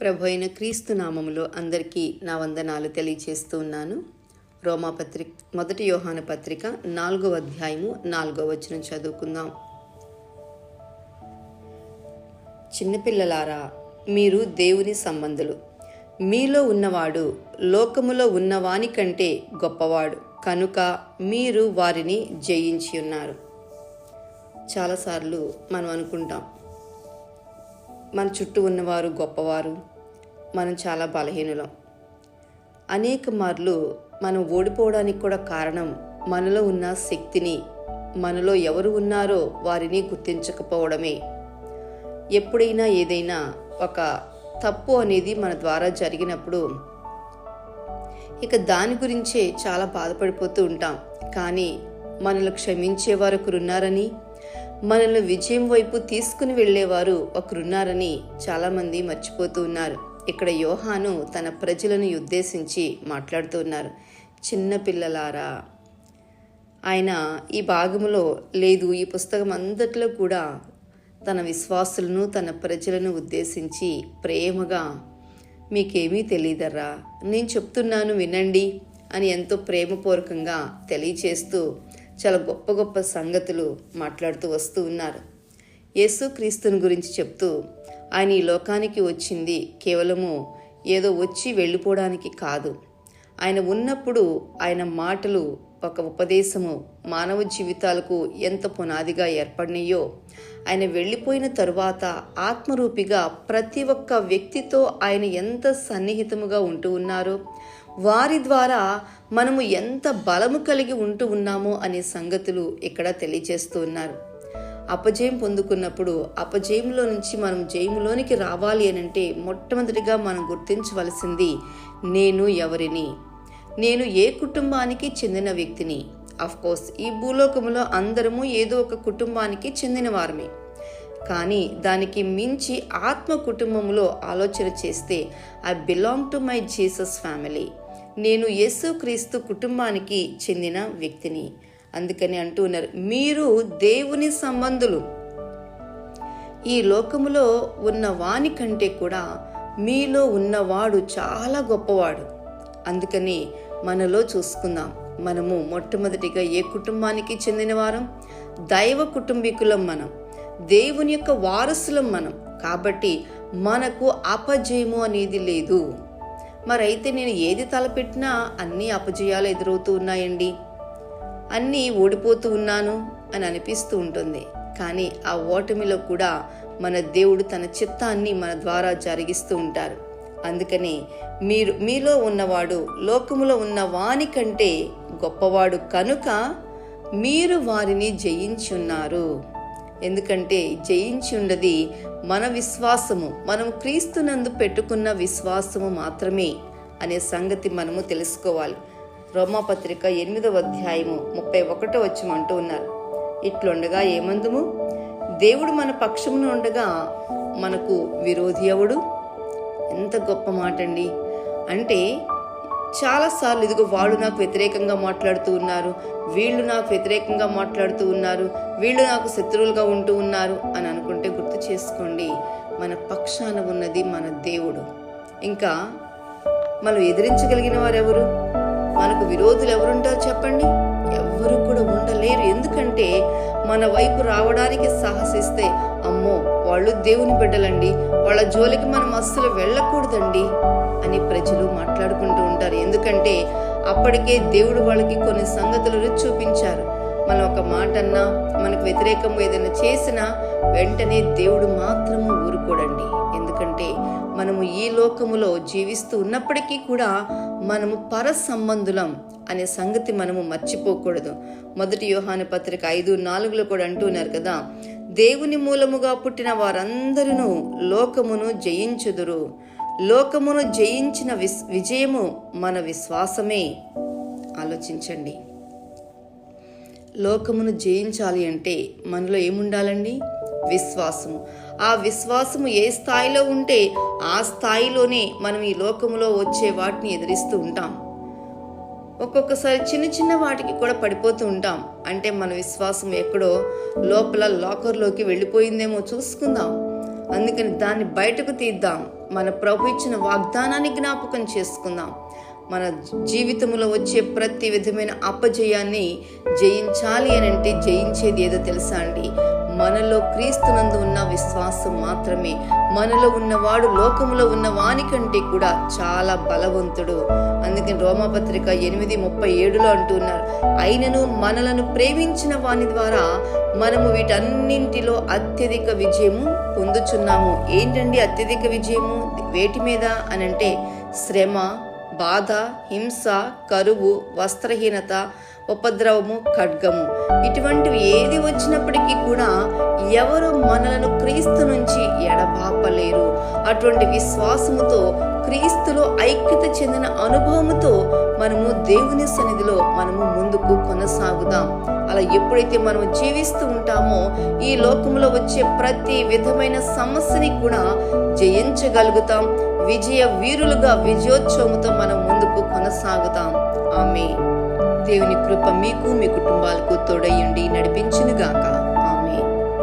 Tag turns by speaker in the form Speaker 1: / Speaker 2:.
Speaker 1: ప్రభు అయిన క్రీస్తు నామములో అందరికీ నా వందనాలు తెలియచేస్తూ ఉన్నాను. రోమా పత్రిక మొదటి యోహాన పత్రిక నాలుగో అధ్యాయము నాలుగో వచనం చదువుకుందాం. చిన్నపిల్లలారా మీరు దేవుని సంబంధులు. మీలో ఉన్నవాడు లోకములో ఉన్నవాని కంటే గొప్పవాడు. కనుక మీరు వారిని జయించి ఉన్నారు. చాలాసార్లు మనం అనుకుంటాం మన చుట్టూ ఉన్నవారు గొప్పవారు మనం చాలా బలహీనులం. అనేక మార్లు మనం ఓడిపోవడానికి కూడా కారణం మనలో ఉన్న శక్తిని మనలో ఎవరు ఉన్నారో వారిని గుర్తించకపోవడమే. ఎప్పుడైనా ఏదైనా ఒక తప్పు అనేది మన ద్వారా జరిగినప్పుడు ఇక దాని గురించే చాలా బాధపడిపోతూ ఉంటాం. కానీ మనల్ని క్షమించేవారు ఒకరున్నారని మనల్ని విజయం వైపు తీసుకుని వెళ్ళేవారు ఒకరున్నారని చాలామంది మర్చిపోతూ ఉన్నారు. ఇక్కడ యోహాను తన ప్రజలను ఉద్దేశించి మాట్లాడుతూ ఉన్నారు. ఆయన ఈ భాగములో లేదు. ఈ పుస్తకం అంతట్లో కూడా తన విశ్వాసులను తన ప్రజలను ఉద్దేశించి ప్రేమగా మీకేమీ తెలియదర్రా? నేను చెప్తున్నాను వినండి అని ఎంతో ప్రేమపూర్వకంగా తెలియచేస్తూ చాలా గొప్ప గొప్ప సంగతులు మాట్లాడుతూ వస్తూ ఉన్నారు. యేసుక్రీస్తుని గురించి చెప్తూ ఆయన ఈ లోకానికి వచ్చింది కేవలము ఏదో వచ్చి వెళ్ళిపోవడానికి కాదు. ఆయన ఉన్నప్పుడు ఆయన మాటలు ఒక ఉపదేశము మానవ జీవితాలకు ఎంత పునాదిగా ఏర్పడినయో ఆయన వెళ్ళిపోయిన తరువాత ఆత్మరూపిగా ప్రతి ఒక్క వ్యక్తితో ఆయన ఎంత సన్నిహితముగా ఉంటూ ఉన్నారో వారి ద్వారా మనము ఎంత బలము కలిగి ఉంటూ ఉన్నామో అనే సంగతులు ఇక్కడ తెలియజేస్తూ ఉన్నారు. అపజయం పొందుకున్నప్పుడు అపజయంలో నుంచి మనం జయములోనికి రావాలి అని అంటే మొట్టమొదటిగా మనం గుర్తించవలసింది నేను ఎవరిని? నేను ఏ కుటుంబానికి చెందిన వ్యక్తిని? కోర్స్ ఈ భూలోకములో అందరము ఏదో ఒక కుటుంబానికి చెందిన వారమే కానీ దానికి మించి ఆత్మ కుటుంబంలో ఆలోచన చేస్తే I belong to my Jesus family నేను యేసుక్రీస్తు కుటుంబానికి చెందిన వ్యక్తిని. అందుకని అంటూ ఉన్నారు మీరు దేవుని సంబంధులు. ఈ లోకములో ఉన్న వాని కంటే కూడా మీలో ఉన్నవాడు చాలా గొప్పవాడు. అందుకని మనలో చూసుకుందాం. మనము మొట్టమొదటిగా ఏ కుటుంబానికి చెందినవారం దైవ కుటుంబీకులం మనం. దేవుని యొక్క వారసులం మనం. కాబట్టి మనకు అపజయము అనేది లేదు. మరైతే నేను ఏది తలపెట్టినా అన్ని అపజయాలు ఎదురవుతూ ఉన్నాయండి. అన్నీ ఓడిపోతూ ఉన్నాను అని అనిపిస్తూ ఉంటుంది. కానీ ఆ ఓటమిలో కూడా మన దేవుడు తన చిత్తాన్ని మన ద్వారా జరిగిస్తూ ఉంటారు. అందుకని మీరు మీలో ఉన్నవాడు లోకములో ఉన్న వాని కంటే గొప్పవాడు కనుక మీరు వారిని జయించున్నారు. ఎందుకంటే జయించి మన విశ్వాసము మనం క్రీస్తునందు పెట్టుకున్న విశ్వాసము మాత్రమే అనే సంగతి మనము తెలుసుకోవాలి. రోమాపత్రిక ఎనిమిదవ అధ్యాయము ముప్పై ఒకటో వచ్చమంటూ ఉన్నారు. ఇట్లుండగా ఏమందుము? దేవుడు మన పక్షమున ఉండగా మనకు విరోధి ఎవడు? ఎంత గొప్ప మాట అండి అంటే చాలాసార్లు ఇదిగో వాళ్ళు నాకు వ్యతిరేకంగా మాట్లాడుతూ ఉన్నారు వీళ్ళు నాకు వ్యతిరేకంగా మాట్లాడుతూ ఉన్నారు వీళ్ళు నాకు శత్రువులుగా ఉంటూ ఉన్నారు అని అనుకుంటే గుర్తు చేసుకోండి మన పక్షాన ఉన్నది మన దేవుడు. ఇంకా మనం ఎదిరించగలిగిన వారు ఎవరు మనకు విరోధులు ఎవరుంటారు చెప్పండి? ఎవరు కూడా ఉండలేరు. ఎందుకంటే మన వైపు రావడానికి సాహసిస్తే అమ్మో వాళ్ళు దేవుని బిడ్డలండి. వాళ్ళ జోలికి మనం అస్సలు వెళ్ళకూడదండి అని ప్రజలు మాట్లాడుకుంటూ ఉంటారు. ఎందుకంటే అప్పటికే దేవుడు వాళ్ళకి కొన్ని సంగతులు చూపించారు. మనం ఒక మాట అన్నా మనకు వ్యతిరేకంగా ఏదైనా చేసినా వెంటనే దేవుడు మాత్రము ఊరుకోడండి. ఎందుకంటే మనము ఈ లోకములో జీవిస్తూ ఉన్నప్పటికీ కూడా మనము పర సంబంధులం అనే సంగతి మనము మర్చిపోకూడదు. మొదటి యోహాను పత్రిక ఐదు నాలుగులో కూడా అంటున్నారు కదా దేవుని మూలముగా పుట్టిన వారందరూ లోకమును జయించుదురు. లోకమును జయించిన విస్ విజయము మన విశ్వాసమే. ఆలోచించండి. లోకమును జయించాలి అంటే మనలో ఏముండాలండి? విశ్వాసము. ఆ విశ్వాసము ఏ స్థాయిలో ఉంటే ఆ స్థాయిలోనే మనం ఈ లోకములో వచ్చే వాటిని ఎదిరిస్తూ ఉంటాం. ఒక్కొక్కసారి చిన్న చిన్న వాటికి కూడా పడిపోతూ ఉంటాం. అంటే మన విశ్వాసం ఎక్కడో లోపల లాకర్లోకి వెళ్ళిపోయిందేమో చూసుకుందాం. అందుకని దాన్ని బయటకు తీద్దాం. మన ప్రభు ఇచ్చిన వాగ్దానాన్ని జ్ఞాపకం చేసుకుందాం. మన జీవితంలో వచ్చే ప్రతి విధమైన అపజయాన్ని జయించాలి అని అంటే జయించేది ఏదో తెలుసా అండి? మనలో క్రీస్తునందు ఉన్న విశ్వాసం మాత్రమే. మనలో ఉన్నవాడు లోకములో ఉన్న వానికంటే కూడా చాలా బలవంతుడు. అందుకని రోమపత్రిక ఎనిమిది ముప్పై ఏడులో అంటున్నారు. అయినను మనలను ప్రేమించిన వాని ద్వారా మనము వీటన్నింటిలో అత్యధిక విజయము పొందుచున్నాము. ఏంటండి అత్యధిక విజయము? వేటి మీద అని అంటే శ్రమ బాధ హింస కరువు వస్త్రహీనత ఉపద్రవము ఖడ్గము. ఇటువంటివి ఏది వచ్చినప్పటికీ కూడా ఎవరు మనలను క్రీస్తు నుంచి ఎడబాపలేరు. అటువంటి విశ్వాసముతో క్రీస్తులో ఐక్యత చెందిన అనుభవముతో మనము దేవుని సన్నిధిలో మనము ముందుకు కొనసాగుదాం. అలా ఎప్పుడైతే మనం జీవిస్తూ ఉంటామో ఈ లోకంలో వచ్చే ప్రతి విధమైన సమస్యని కూడా జయించగలుగుతాం. విజయ వీరులుగా విజయోత్సవముతో మనం ముందుకు కొనసాగుతాం ఆమె దేవుని కృప మీకు మీ కుటుంబాలకు తోడయ్యండి నడిపించునుగాక.